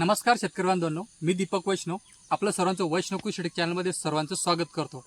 नमस्कार शेतकरी बांधवांनो मी दीपक वैष्णव आपलं सर्वांचं वैष्णव कृषी चॅनलमध्ये सर्वांचं स्वागत करतो.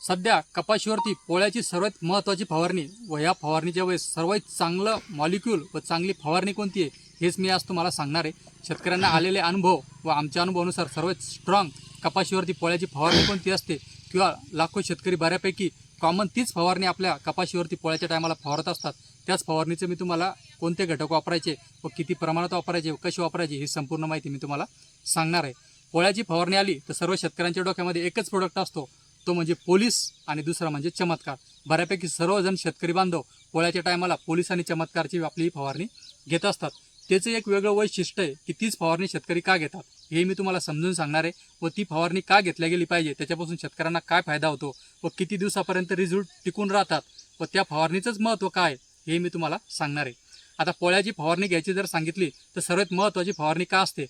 सध्या कपाशीवरती पोळ्याची सर्वात महत्त्वाची फवारणी व या फवारणीच्या वेळेस सर्वात चांगलं मॉलिक्यूल व चांगली फवारणी कोणती आहे हेच मी आज तुम्हाला सांगणार आहे. शेतकऱ्यांना आलेले अनुभव व आमच्या अनुभवानुसार सर्वात स्ट्रॉंग कपाशीवरती पोळ्याची फवारणी कोणती असते किंवा लाखो शेतकरी बऱ्यापैकी कॉमन तीच फवारणी आपल्या कपाशीवरती पोळ्याच्या टायमाला फवारत असतात. त्याच फवारणीचं मी तुम्हाला कोणते घटक वापरायचे व किती प्रमाणात वापरायचे व कशी वापरायची ही संपूर्ण माहिती मी तुम्हाला सांगणार आहे. पोळ्याची फवारणी आली तर सर्व शेतकऱ्यांच्या डोक्यामध्ये एकच प्रोडक्ट असतो. तो म्हणजे पोलीस आणि दुसरा म्हणजे चमत्कार. बऱ्यापैकी सर्वजण शेतकरी बांधव पोळ्याच्या टायमाला पोलीस आणि चमत्कारची आपली फवारणी घेत असतात. त्याचं एक वेगळं वैशिष्ट्य आहे की तीच फवारणी शेतकरी का घेतात? हे मी तुम्हाला समजून सांगणार आहे. व ती फवारणी का घेतल्या गेली पाहिजे? त्याच्यापासून शेतकऱ्यांना काय फायदा होतो? व किती दिवसापर्यंत रिझल्ट टिकून राहतात? व त्या फवारणीचंच महत्त्व काय आहे? हे मी तुम्हाला सांगणार आहे. आता पोळ्याची फवारणी घ्यायची जर सांगितली तर सर्वात महत्त्वाची फवारणी का असते?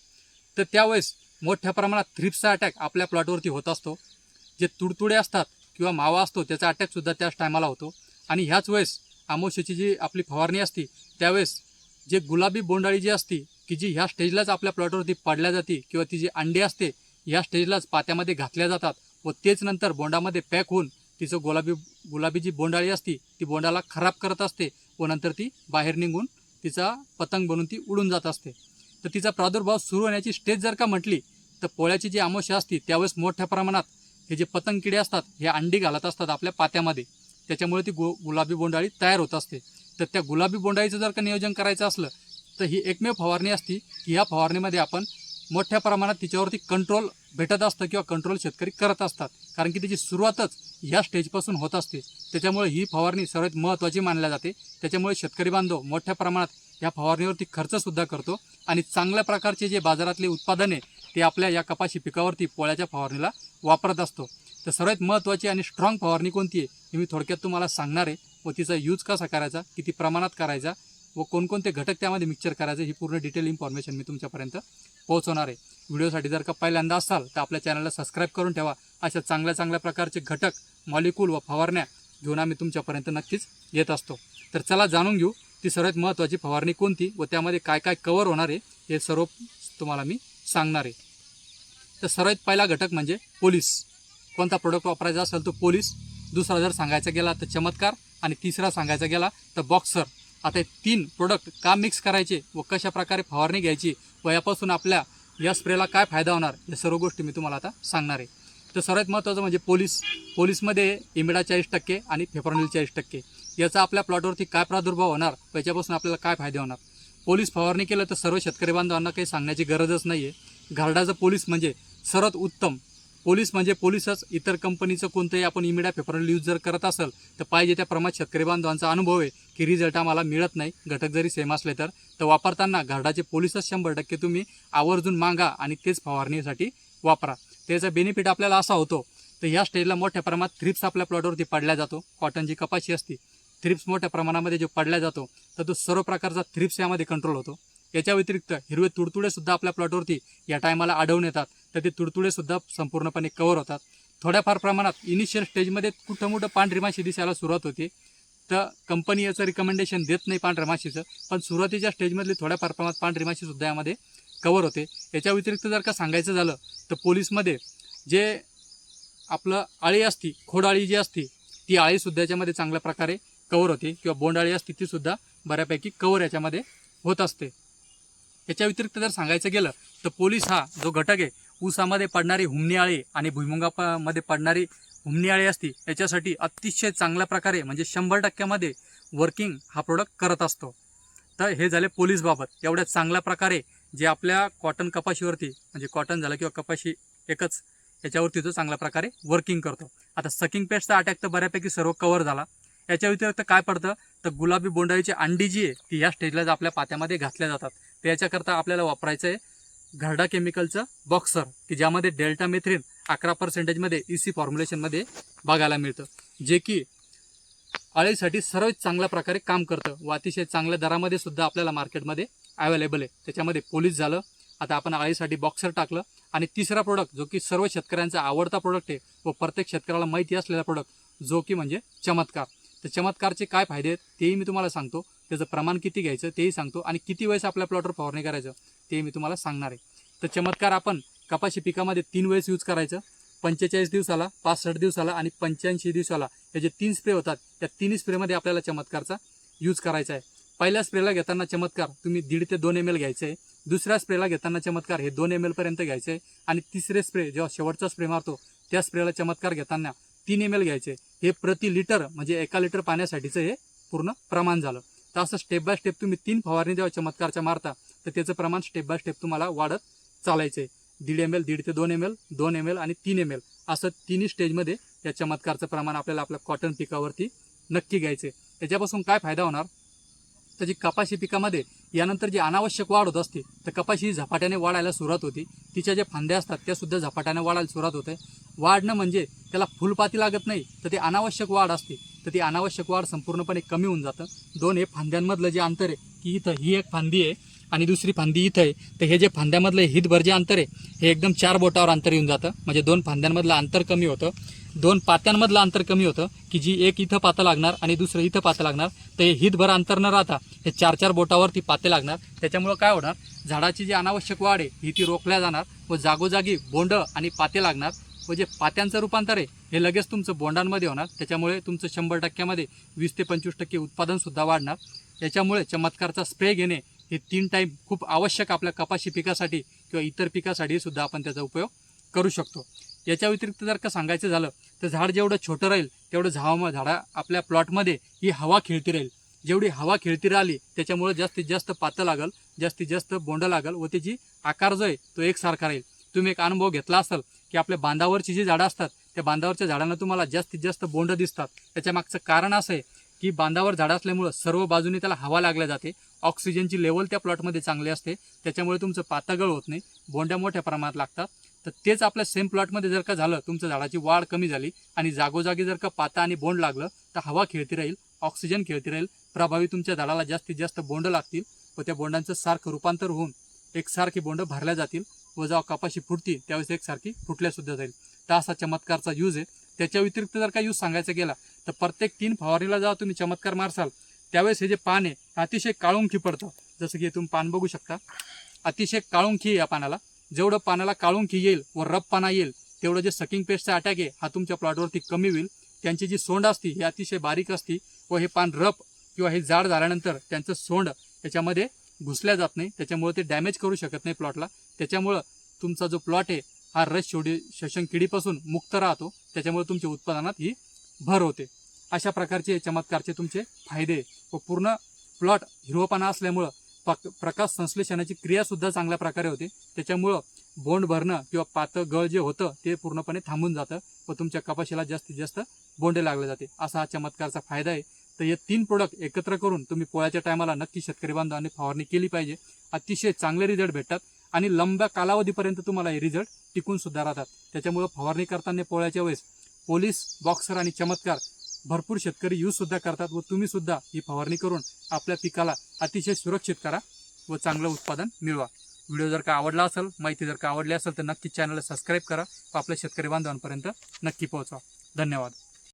तर त्यावेळेस मोठ्या प्रमाणात थ्रिप्सचा अटॅक आपल्या प्लॉटवरती होत असतो. जे तुडतुडे असतात किंवा मावा असतो त्याचा अटॅकसुद्धा त्याच टायमाला होतो. आणि ह्याच वेळेस आमोशाची जी आपली फवारणी असते त्यावेळेस जे गुलाबी बोंडाळी जी असती की जी ह्या स्टेजलाच आपल्या प्लॉटवरती पडल्या जाते किंवा ती जी अंडी असते ह्या स्टेजलाच पात्यामध्ये घातल्या जातात व तेच नंतर बोंडामध्ये पॅक होऊन तिचं गुलाबी गुलाबी जी बोंडाळी असती ती बोंडाला खराब करत असते व नंतर ती बाहेर निघून तिचा पतंग बनून ती उडून जात असते. तर तिचा प्रादुर्भाव सुरू होण्याची स्टेज जर का म्हटली तर पोळ्याची जी आमोशा असती त्यावेळेस मोठ्या प्रमाणात हे जे पतंग किडे असतात हे अंडी घालत असतात आपल्या पात्यामध्ये. त्याच्यामुळे ती गु गुलाबी बोंडाळी तयार होत असते. तर त्या गुलाबी बोंडाळीचं जर का नियोजन करायचं असलं तर ही एकमेव फवारणी असती की ह्या फवारणीमध्ये आपण मोठ्या प्रमाणात तिच्यावरती कंट्रोल भेटत असतं किंवा कंट्रोल शेतकरी करत असतात. कारण की त्याची सुरुवातच ह्या स्टेजपासून होत असते. त्याच्यामुळे ही फवारणी सर्वात महत्त्वाची मानल्या जाते. त्याच्यामुळे शेतकरी बांधव मोठ्या प्रमाणात या फवारणीवरती खर्चसुद्धा करतो आणि चांगल्या प्रकारचे जे बाजारातले उत्पादने ते आपल्या या कपाशी पिकावरती पोळ्याच्या फवारणीला वापरत असतो. तर सर्वात महत्त्वाची आणि स्ट्रॉंग फवारणी कोणती आहे हे मी थोडक्यात तुम्हाला सांगणार आहे. व तिचा यूज कसा करायचा किती प्रमाणात करायचा व कोणकोणते घटक त्यामध्ये मिक्सर करायचं ही पूर्ण डिटेल इन्फॉर्मेशन मी तुमच्यापर्यंत पोहोचवणार आहे. व्हिडिओसाठी जर का पहिल्यांदा असाल तर आपल्या चॅनलला सबस्क्राईब करून ठेवा. अशा चांगल्या चांगल्या प्रकारचे घटक मॉलिक्यूल व फवारण्या घेऊन आम्ही तुमच्यापर्यंत नक्कीच येत असतो. तर चला जाणून घेऊ ती सर्वात महत्त्वाची फवारणी कोणती व त्यामध्ये काय काय कवर होणार आहे हे सर्व तुम्हाला मी सांगणार आहे. तर सर्वात पहिला घटक म्हणजे पोलीस. कोणता प्रोडक्ट वापरायचा असेल तो पोलीस. दुसरा जर सांगायचा गेला तर चमत्कार आणि तिसरा सांगायचा गेला तर बॉक्सर आता हे तीन प्रोडक्ट का मिक्स करायचे व कशा प्रकारे फवारणी घ्यायची व यापासून आपल्या या स्प्रेला काय फायदा होणार या सर्व गोष्टी मी तुम्हाला आता सांगणार आहे. तर सर्वात महत्त्वाचं म्हणजे पोलीस. पोलीसमध्ये इमिडा चाळीस टक्के आणि फेप्रॉनिल चाळीस टक्के. याचा आपल्या प्लॉटवरती काय प्रादुर्भाव होणार व याच्यापासून आपल्याला काय फायदे होणार? पोलीस फवारणी केलं तर सर्व शेतकरी बांधवांना काही सांगण्याची गरजच नाही आहे घरडाचं पोलीस म्हणजे सर्वात उत्तम पोलीस म्हणजे पोलीसच. इतर कंपनीचं कोणतंही आपण इमिडा पेपरल यूज जर करत असेल तर पाहिजे त्या प्रमाणात शेतकरी बांधवांचा अनुभव आहे की रिझल्ट आम्हाला मिळत नाही. घटक जरी सेम असले तर. तर वापरताना घरडाचे पोलीसच शंभर टक्के तुम्ही आवर्जून मागा आणि तेच फवारणीसाठी वापरा. त्याचा बेनिफिट आपल्याला असा होतो तर ह्या स्टेजला मोठ्या प्रमाणात थ्रिप्स आपल्या प्लॉटवरती पडल्या जातो. कॉटन जी कपाशी असते थ्रिप्स मोठ्या प्रमाणामध्ये जो पडला जातो तर तो सर्व प्रकारचा थ्रिप्स यामध्ये कंट्रोल होतो. याच्या व्यतिरिक्त हिरवे तुडतुडे सुद्धा आपल्या प्लॉटवरती या टायमाला आढळून येतात. तर ते तुडतुडेसुद्धा संपूर्णपणे कव्हर होतात. थोड्याफार प्रमाणात इनिशियल स्टेजमध्ये कुठं मोठं पांढरी माशी दिसायला सुरुवात होते. तर कंपनी याचं रिकमेंडेशन देत नाही पांढऱ्या माशीचं. पण सुरुवातीच्या स्टेजमधली थोड्याफार प्रमाणात पांढरी माशीसुद्धा यामध्ये कव्हर होते. याच्या व्यतिरिक्त जर का सांगायचं झालं तर पोलीसमध्ये जे आपलं आळी असती खोडाळी जी असती ती आळीसुद्धा याच्यामध्ये चांगल्या प्रकारे कव्हर होते. किंवा बोंडाळी असते तीसुद्धा बऱ्यापैकी कव्हर याच्यामध्ये होत असते. याच्या व्यतिरिक्त जर सांगायचं गेलं तर पोलीस हा जो घटक आहे ऊसामध्ये पडणारी हुमणीआळी आणि भुईमुगामध्ये पडणारी हुमणीआळी असते असती याच्यासाठी अतिशय चांगल्या प्रकारे म्हणजे शंभर टक्क्यामध्ये वर्किंग हा प्रोडक्ट करत असतो. तर हे झाले पोलीसबाबत एवढ्या चांगल्या प्रकारे जे आपल्या कॉटन कपाशीवरती म्हणजे कॉटन झालं किंवा कपाशी एकच याच्यावरती तो चांगल्या प्रकारे वर्किंग करतो. आता सकिंग पेस्टचा अटॅक तर बऱ्यापैकी सर्व कव्हर झाला. याच्या व्यतिरिक्त काय पडतं? तर गुलाबी बोंडाळीची अंडी जी आहे ती या स्टेजला आपल्या पात्यामध्ये घातल्या जातात. तर याच्याकरता आपल्याला वापरायचं आहे घरडा केमिकलचं बॉक्सर की ज्यामध्ये डेल्टा मेथ्रिन अकरा पर्सेंटेजमध्ये ई सी फॉर्म्युलेशनमध्ये बघायला मिळतं. जे की अळीसाठी सर्व चांगल्या प्रकारे काम करतं व अतिशय चांगल्या दरामध्ये सुद्धा आपल्याला मार्केटमध्ये अवेलेबल आहे. त्याच्यामध्ये पोलीस झालं आता आपण अळीसाठी बॉक्सर टाकलं आणि तिसरा प्रोडक्ट जो की सर्व शेतकऱ्यांचा आवडता प्रोडक्ट आहे व प्रत्येक शेतकऱ्याला माहिती असलेला प्रोडक्ट जो की म्हणजे चमत्कार. तर चमत्कारचे काय फायदे आहेत तेही मी तुम्हाला सांगतो. त्याचं प्रमाण किती घ्यायचं तेही सांगतो. आणि किती वेळेस आपल्या प्लॉटवर फवारणी करायचं ते मी तुम्हाला सांगणार आहे. तर चमत्कार आपण कपाशी पिकामध्ये तीन वेळेस यूज करायचं. पंचेचाळीस दिवसाला पासष्ट दिवसाला आणि पंच्याऐंशी दिवसाला हे जे तीन स्प्रे होतात त्या तिन्ही स्प्रेमध्ये आपल्याला चमत्कारचा यूज करायचा आहे. पहिल्या स्प्रेला घेताना चमत्कार तुम्ही दीड ते दोन एम एल घ्यायचं आहे. दुसऱ्या स्प्रेला घेताना चमत्कार हे दोन एम एलपर्यंत घ्यायचं आहे. आणि तिसरे स्प्रे जेव्हा शेवटचा स्प्रे मारतो त्या स्प्रेला चमत्कार घेताना तीन एम एल घ्यायचे हे प्रति लिटर म्हणजे एका लिटर पाण्यासाठीचं हे पूर्ण प्रमाण झालं. तर असं स्टेप बाय स्टेप तुम्ही तीन फवारणी जेव्हा चमत्कारच्या मारता तर त्याचं प्रमाण स्टेप बाय स्टेप तुम्हाला वाढत चालायचं आहे दीड एम एल दीड ते दोन एम एल दोन एम एल आणि तीन एम एल असं तिन्ही स्टेजमध्ये या चमत्कारचं प्रमाण आपल्याला आपल्या कॉटन पिकावरती नक्की घ्यायचे त्याच्यापासून काय फायदा होणार? तर जी कपाशी पिकामध्ये यानंतर जी अनावश्यक वाढ होत असते तर कपाशी ही झपाट्याने वाढायला सुरुवात होती. तिच्या ज्या फांद्या असतात त्यासुद्धा झपाट्याने वाढायला सुरुवात होते. वाढणं म्हणजे त्याला फुलपाती लागत नाही तर ती अनावश्यक वाढ असते. तर ती अनावश्यक वाढ संपूर्णपणे कमी होऊन जातं. दोन हे फांद्यांमधलं जे अंतर आहे की इथं ही एक फांदी आहे आणि दुसरी फांदी इथं आहे. तर हे जे फांद्यामधलं हितभर जे अंतर आहे हे एकदम चार बोटावर अंतर येऊन जातं. म्हणजे दोन फांद्यांमधलं अंतर कमी होतं. दोन पात्यांमधलं अंतर कमी होतं की जी एक इथं पातं लागणार आणि दुसरं इथं पातं लागणार. तर हे हितभर अंतर न राहता हे चार चार बोटावर ती पाते लागणार. त्याच्यामुळं काय होणार? झाडाची जी अनावश्यक वाढ आहे ही ती रोखल्या जाणार व जागोजागी बोंड आणि पाते लागणार. व जे पात्यांचं रूपांतर आहे हे लगेच तुमचं बोंडांमध्ये होणार. त्याच्यामुळे तुमचं शंभर टक्क्यामध्ये वीस ते पंचवीस टक्के उत्पादनसुद्धा वाढणार. याच्यामुळे चमत्कारचा स्प्रे घेणे हे तीन टाईम खूप आवश्यक आपल्या कपाशी पिकासाठी किंवा इतर पिकासाठी सुद्धा आपण त्याचा उपयोग करू शकतो. याच्या व्यतिरिक्त जर का सांगायचं झालं तर झाड जेवढं छोटं राहील तेवढं झावा झाडा आपल्या प्लॉटमध्ये ही हवा खेळती राहील. जेवढी हवा खेळती राहिली त्याच्यामुळे जास्तीत जास्त पातं लागल जास्तीत जास्त बोंड लागल व त्याची आकार जो आहे तो एकसारखा राहील. तुम्ही एक अनुभव घेतला असाल की आपल्या बांधावरची जी झाडं असतात त्या बांधावरच्या झाडांना तुम्हाला जास्तीत जास्त बोंड दिसतात. त्याच्या मागचं कारण असं आहे की बांधावर झाडं असल्यामुळं सर्व बाजूने त्याला हवा लागल्या जाते. ऑक्सिजनची लेवल त्या प्लॉटमध्ये चांगली असते. त्याच्यामुळे तुमचं पातागळ होत नाही. बोंड्या मोठ्या प्रमाणात लागतात. तर तेच आपल्या सेम प्लॉटमध्ये जर का झालं तुमचं झाडाची वाढ कमी झाली आणि जागोजागी जर का पाता आणि बोंड लागलं तर हवा खेळती राहील ऑक्सिजन खेळती राहील. प्रभावी तुमच्या झाडाला जास्तीत जास्त बोंड लागतील व त्या बोंडांचं सारखं रूपांतर होऊन एकसारखी बोंड भरल्या जातील व जेव्हा कपाशी फुटतील त्यावेळेस एकसारखी फुटल्यासुद्धा जाईल. तर असा चमत्कारचा यूज आहे. त्याच्या व्यतिरिक्त जर का यूज सांगायचा गेला तर प्रत्येक तीन फवारणीला जेव्हा तुम्ही चमत्कार मारसाल त्यावेळेस हे जे पान आहे अतिशय काळुंखी पडतं. जसं की तुम्ही पान बघू शकता. अतिशय काळुंखी आहे या पानाला. जेवढं पानाला काळुंखी येईल व रब पाना येईल तेवढं जे सकिंग पेस्टचा अटॅक आहे हा तुमच्या प्लॉटवरती कमी होईल. त्यांची जी सोंड असती ही अतिशय बारीक असती व हे पान रप किंवा हे जाड झाल्यानंतर त्यांचं सोंड त्याच्यामध्ये घुसल्या जात नाही. त्याच्यामुळे ते डॅमेज करू शकत नाही प्लॉटला त्याच्यामुळं तुमचा जो प्लॉट आहे हा रस शोडी शोषण किडीपासून मुक्त राहतो. त्याच्यामुळे तुमच्या उत्पादनात ही भर होते. अशा प्रकारचे चमत्कारचे तुमचे फायदे व पूर्ण प्लॉट हिरवपाना असल्यामुळं पक प्रकाश संश्लेषणाची क्रियासुद्धा चांगल्या प्रकारे होते. त्याच्यामुळं बोंड भरणं किंवा पातं गळ जे होतं ते पूर्णपणे थांबून जातं व तुमच्या कपाशीला जास्तीत जास्त बोंडे लागले जाते. असा हा चमत्कारचा फायदा आहे. तर हे तीन प्रोडक्ट एकत्र करून तुम्ही पोळ्याच्या टायमाला नक्की शेतकरी बांधवांनी फवारणी केली पाहिजे. अतिशय चांगले रिझल्ट भेटतात आणि लंब्या कालावधीपर्यंत तुम्हाला हे रिझल्ट टिकून सुद्धा राहतात. त्याच्यामुळं फवारणी करताना पोळ्याच्या वेळेस पोलीस बॉक्सर आणि चमत्कार. भरपूर शेतकरी यूज सुद्धा करतात व तुम्ही सुद्धा ही फवारणी करून आपल्या पिकाला अतिशय सुरक्षित करा व चांगलं उत्पादन मिळवा. व्हिडिओ जर का आवडला असेल माहिती जर का आवडली असेल तर नक्की चॅनलला सबस्क्राईब करा व आपल्या शेतकरी बांधवांपर्यंत नक्की पोहोचवा. धन्यवाद.